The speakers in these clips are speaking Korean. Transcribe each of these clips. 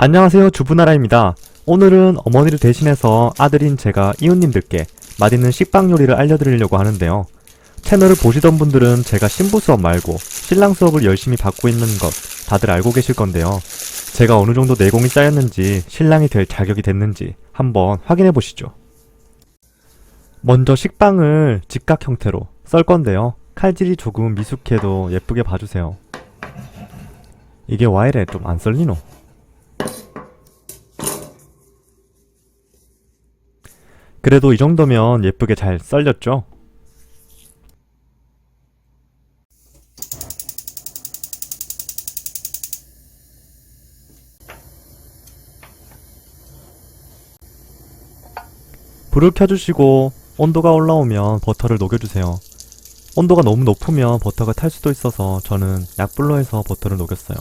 안녕하세요 주부나라입니다. 오늘은 어머니를 대신해서 아들인 제가 이웃님들께 맛있는 식빵 요리를 알려드리려고 하는데요. 채널을 보시던 분들은 제가 신부 수업 말고 신랑 수업을 열심히 받고 있는 것 다들 알고 계실 건데요. 제가 어느 정도 내공이 쌓였는지 신랑이 될 자격이 됐는지 한번 확인해 보시죠. 먼저 식빵을 직각 형태로 썰 건데요. 칼질이 조금 미숙해도 예쁘게 봐주세요. 이게 와 이래 좀 안 썰리노? 그래도 이 정도면 예쁘게 잘 썰렸죠? 불을 켜주시고 온도가 올라오면 버터를 녹여주세요. 온도가 너무 높으면 버터가 탈 수도 있어서 저는 약불로 해서 버터를 녹였어요.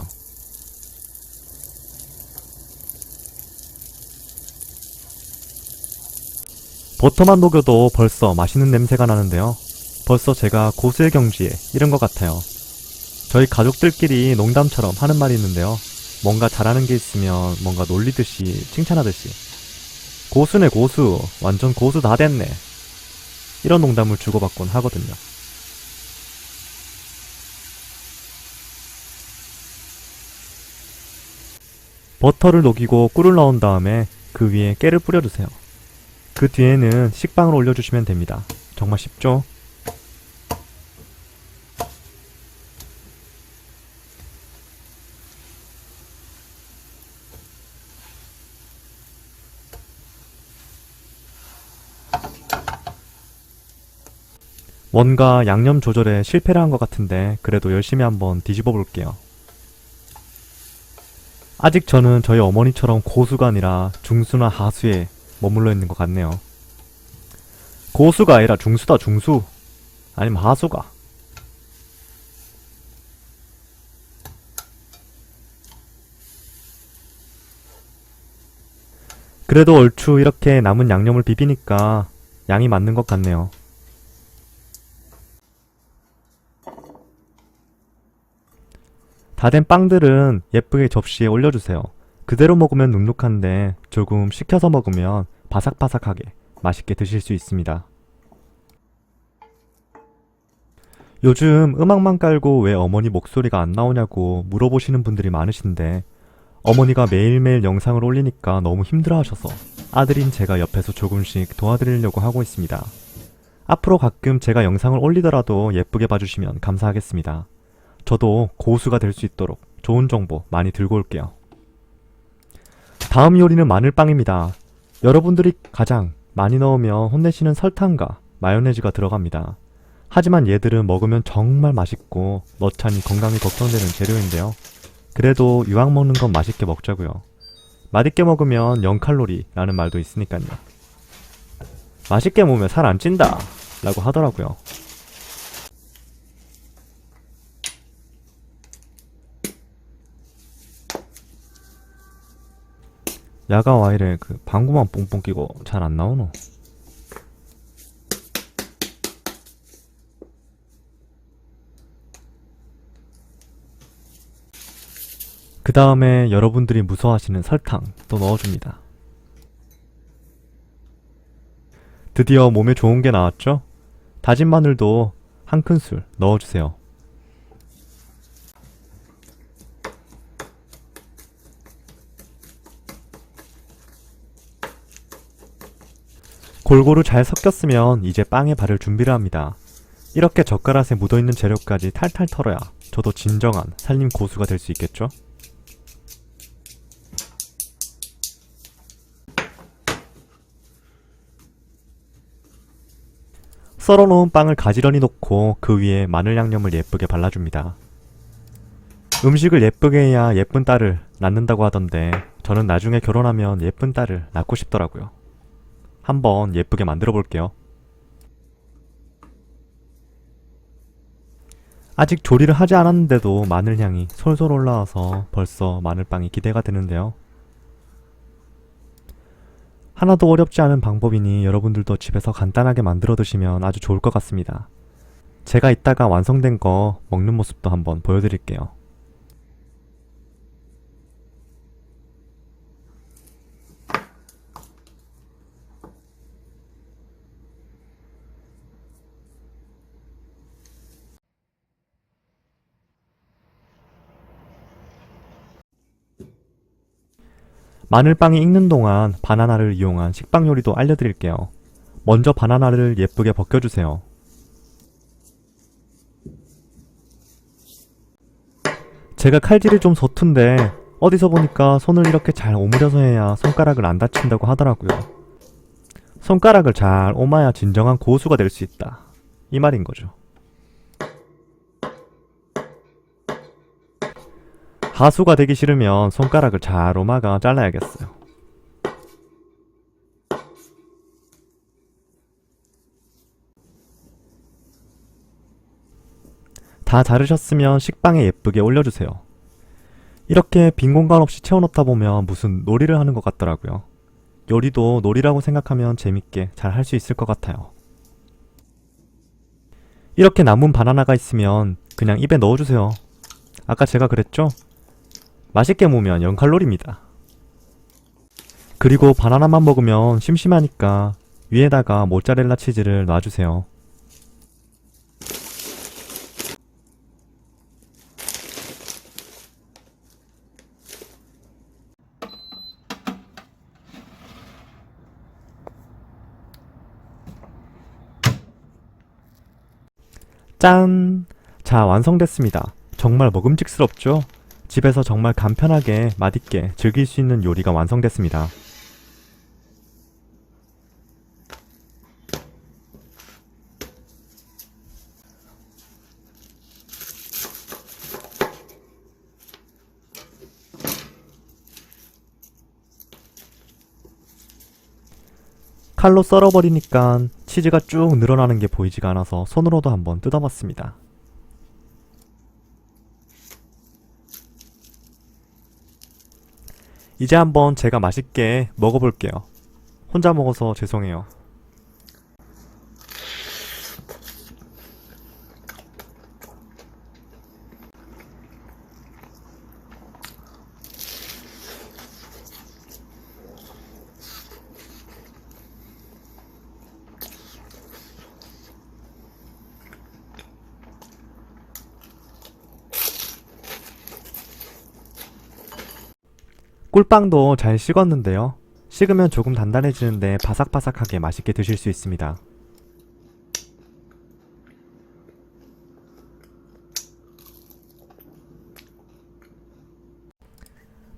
버터만 녹여도 벌써 맛있는 냄새가 나는데요. 벌써 제가 고수의 경지에 이른 것 같아요. 저희 가족들끼리 농담처럼 하는 말이 있는데요. 뭔가 잘하는 게 있으면 뭔가 놀리듯이 칭찬하듯이 고수네 고수 완전 고수 다 됐네 이런 농담을 주고받곤 하거든요. 버터를 녹이고 꿀을 넣은 다음에 그 위에 깨를 뿌려주세요. 그 뒤에는 식빵을 올려주시면 됩니다. 정말 쉽죠? 뭔가 양념 조절에 실패를 한 것 같은데 그래도 열심히 한번 뒤집어 볼게요. 아직 저는 저희 어머니처럼 고수가 아니라 중수나 하수에 머물러 있는 것 같네요. 고수가 아니라 중수다 중수 아니면 하수가 그래도 얼추 이렇게 남은 양념을 비비니까 양이 맞는 것 같네요. 다 된 빵들은 예쁘게 접시에 올려주세요. 그대로 먹으면 눅눅한데 조금 식혀서 먹으면 바삭바삭하게 맛있게 드실 수 있습니다. 요즘 음악만 깔고 왜 어머니 목소리가 안 나오냐고 물어보시는 분들이 많으신데 어머니가 매일매일 영상을 올리니까 너무 힘들어 하셔서 아들인 제가 옆에서 조금씩 도와드리려고 하고 있습니다. 앞으로 가끔 제가 영상을 올리더라도 예쁘게 봐주시면 감사하겠습니다. 저도 고수가 될 수 있도록 좋은 정보 많이 들고 올게요. 다음 요리는 마늘빵입니다. 여러분들이 가장 많이 넣으면 혼내시는 설탕과 마요네즈가 들어갑니다. 하지만 얘들은 먹으면 정말 맛있고 넣자니 건강이 걱정되는 재료인데요. 그래도 이왕 먹는 건 맛있게 먹자고요. 맛있게 먹으면 0칼로리라는 말도 있으니까요. 맛있게 먹으면 살 안 찐다 라고 하더라고요. 야가 와이래 그 방구만 뽕뽕 끼고 잘 안 나오노. 그 다음에 여러분들이 무서워하시는 설탕 또 넣어줍니다. 드디어 몸에 좋은 게 나왔죠? 다진 마늘도 한 큰술 넣어주세요. 골고루 잘 섞였으면 이제 빵에 바를 준비를 합니다. 이렇게 젓가락에 묻어있는 재료까지 탈탈 털어야 저도 진정한 살림 고수가 될 수 있겠죠? 썰어놓은 빵을 가지런히 놓고 그 위에 마늘 양념을 예쁘게 발라줍니다. 음식을 예쁘게 해야 예쁜 딸을 낳는다고 하던데 저는 나중에 결혼하면 예쁜 딸을 낳고 싶더라고요. 한번 예쁘게 만들어 볼게요. 아직 조리를 하지 않았는데도 마늘 향이 솔솔 올라와서 벌써 마늘빵이 기대가 되는데요. 하나도 어렵지 않은 방법이니 여러분들도 집에서 간단하게 만들어 드시면 아주 좋을 것 같습니다. 제가 이따가 완성된 거 먹는 모습도 한번 보여드릴게요. 마늘빵이 익는 동안 바나나를 이용한 식빵 요리도 알려드릴게요. 먼저 바나나를 예쁘게 벗겨주세요. 제가 칼질이 좀 서툰데 어디서 보니까 손을 이렇게 잘 오므려서 해야 손가락을 안 다친다고 하더라고요. 손가락을 잘 오마야 진정한 고수가 될 수 있다. 이 말인 거죠. 하수가 되기 싫으면 손가락을 잘 오마가 잘라야겠어요. 다 자르셨으면 식빵에 예쁘게 올려주세요. 이렇게 빈 공간 없이 채워놓다 보면 무슨 놀이를 하는 것 같더라고요. 요리도 놀이라고 생각하면 재밌게 잘 할 수 있을 것 같아요. 이렇게 남은 바나나가 있으면 그냥 입에 넣어주세요. 아까 제가 그랬죠? 맛있게 모으면 0칼로리입니다. 그리고 바나나만 먹으면 심심하니까 위에다가 모짜렐라 치즈를 놔주세요. 짠! 자, 완성됐습니다. 정말 먹음직스럽죠? 집에서 정말 간편하게 맛있게 즐길 수 있는 요리가 완성됐습니다. 칼로 썰어버리니까 치즈가 쭉 늘어나는 게 보이지가 않아서 손으로도 한번 뜯어봤습니다. 이제 한번 제가 맛있게 먹어볼게요. 혼자 먹어서 죄송해요. 꿀빵도 잘 식었는데요. 식으면 조금 단단해지는데 바삭바삭하게 맛있게 드실 수 있습니다.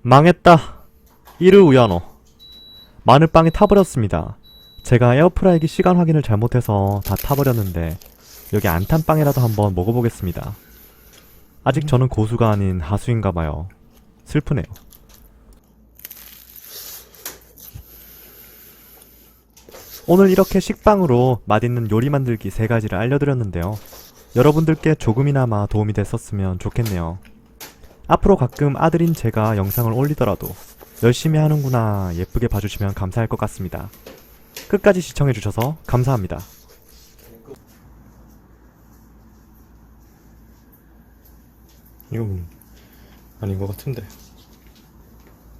망했다. 이르 우야노. 마늘빵이 타버렸습니다. 제가 에어프라이기 시간 확인을 잘못해서 다 타버렸는데 여기 안탄 빵이라도 한번 먹어보겠습니다. 아직 저는 고수가 아닌 하수인가봐요. 슬프네요. 오늘 이렇게 식빵으로 맛있는 요리 만들기 세 가지를 알려드렸는데요. 여러분들께 조금이나마 도움이 됐었으면 좋겠네요. 앞으로 가끔 아들인 제가 영상을 올리더라도 열심히 하는구나 예쁘게 봐주시면 감사할 것 같습니다. 끝까지 시청해주셔서 감사합니다. 이건 아닌 것 같은데.